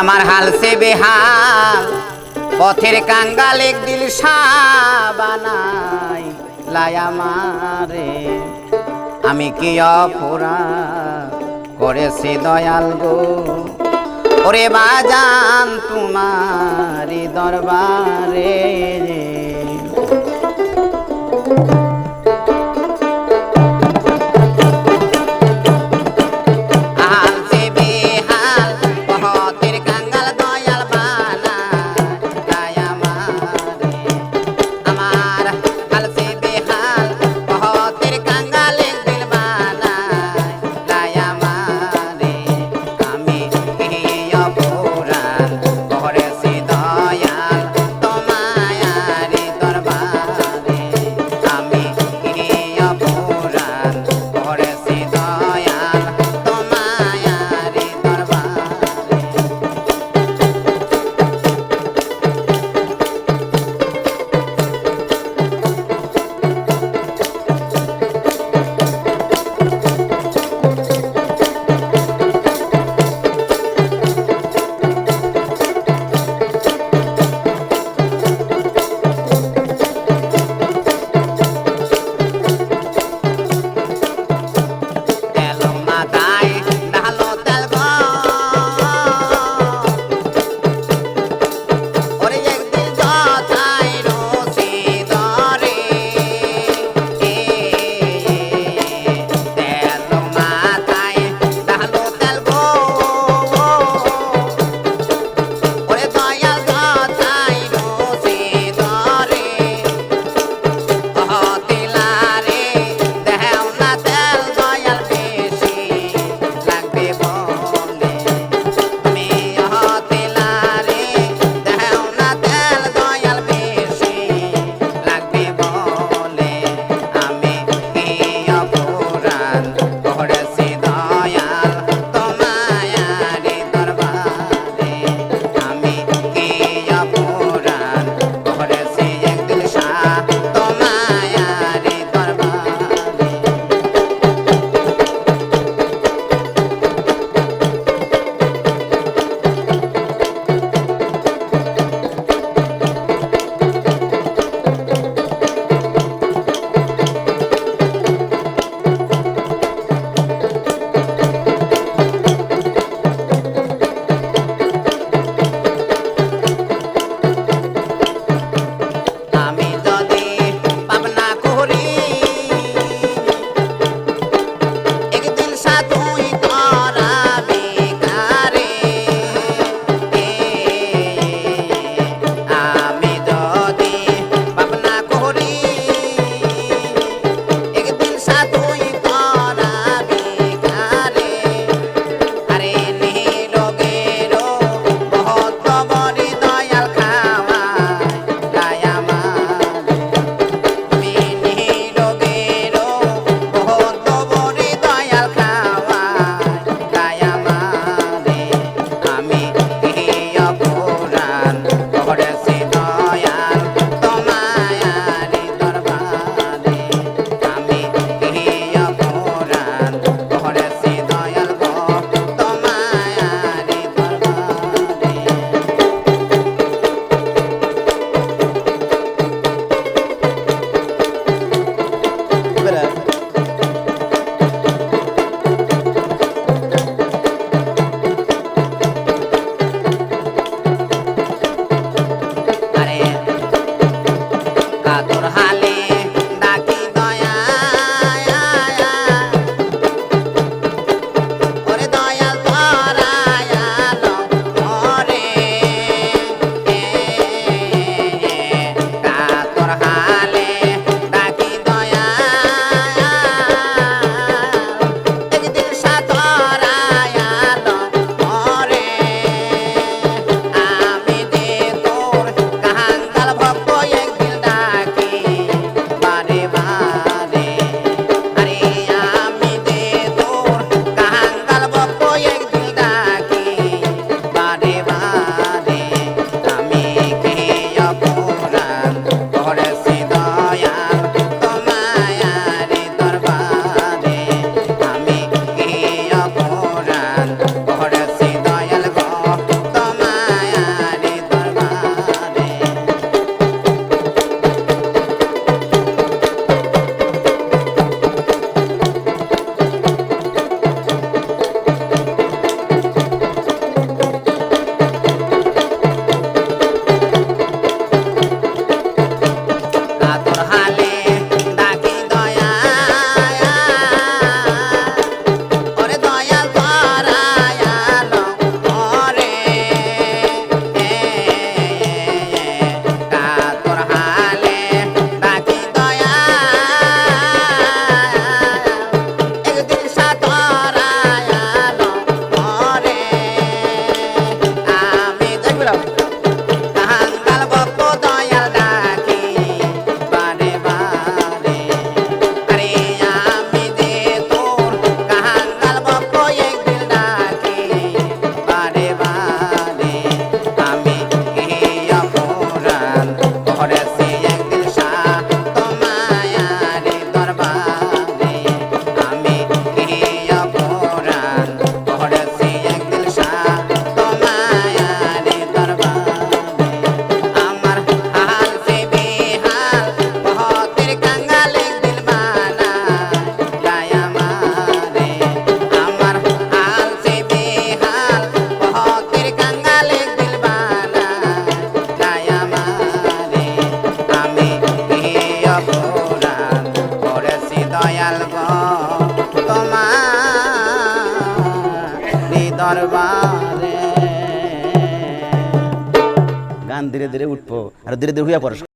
আমার হাল সে বেহাল। পথের কাঙ্গাল এক দিল বানাই লায়া মারে আমি কি অপরাধ করেছি দয়াল গো? ওরে বাজান তোমার দরবারে। কান ধীরে ধীরে উঠবো আর ধীরে ধীরে হইয়া পড়স